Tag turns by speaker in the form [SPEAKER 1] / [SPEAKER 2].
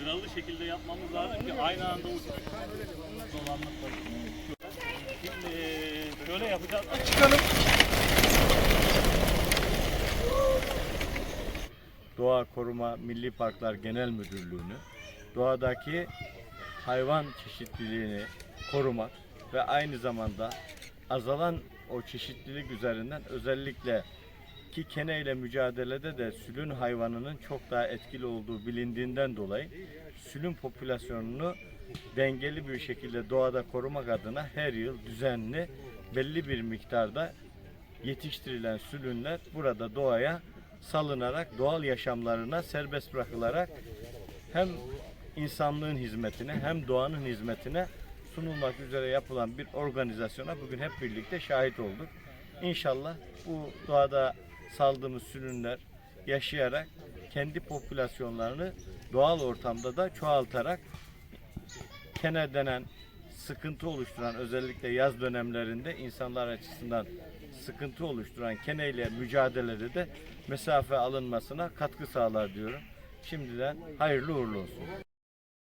[SPEAKER 1] sıralı şekilde yapmamız lazım ki aynı anda uçuş dolanmak var. Şimdi e, şöyle yapacağız. Çıkalım.
[SPEAKER 2] Doğa Koruma Milli Parklar Genel Müdürlüğü'nü doğadaki hayvan çeşitliliğini korumak ve aynı zamanda azalan o çeşitlilik üzerinden özellikle ki kene ile mücadelede de sülün hayvanının çok daha etkili olduğu bilindiğinden dolayı sülün popülasyonunu dengeli bir şekilde doğada korumak adına her yıl düzenli belli bir miktarda yetiştirilen sülünler burada doğaya salınarak doğal yaşamlarına serbest bırakılarak hem insanlığın hizmetine hem doğanın hizmetine sunulmak üzere yapılan bir organizasyona bugün hep birlikte şahit olduk. İnşallah bu doğada saldığımız sülünler yaşayarak kendi popülasyonlarını doğal ortamda da çoğaltarak kene denen sıkıntı oluşturan özellikle yaz dönemlerinde insanlar açısından sıkıntı oluşturan kene ile mücadelede de mesafe alınmasına katkı sağlar diyorum. Şimdiden hayırlı uğurlu olsun.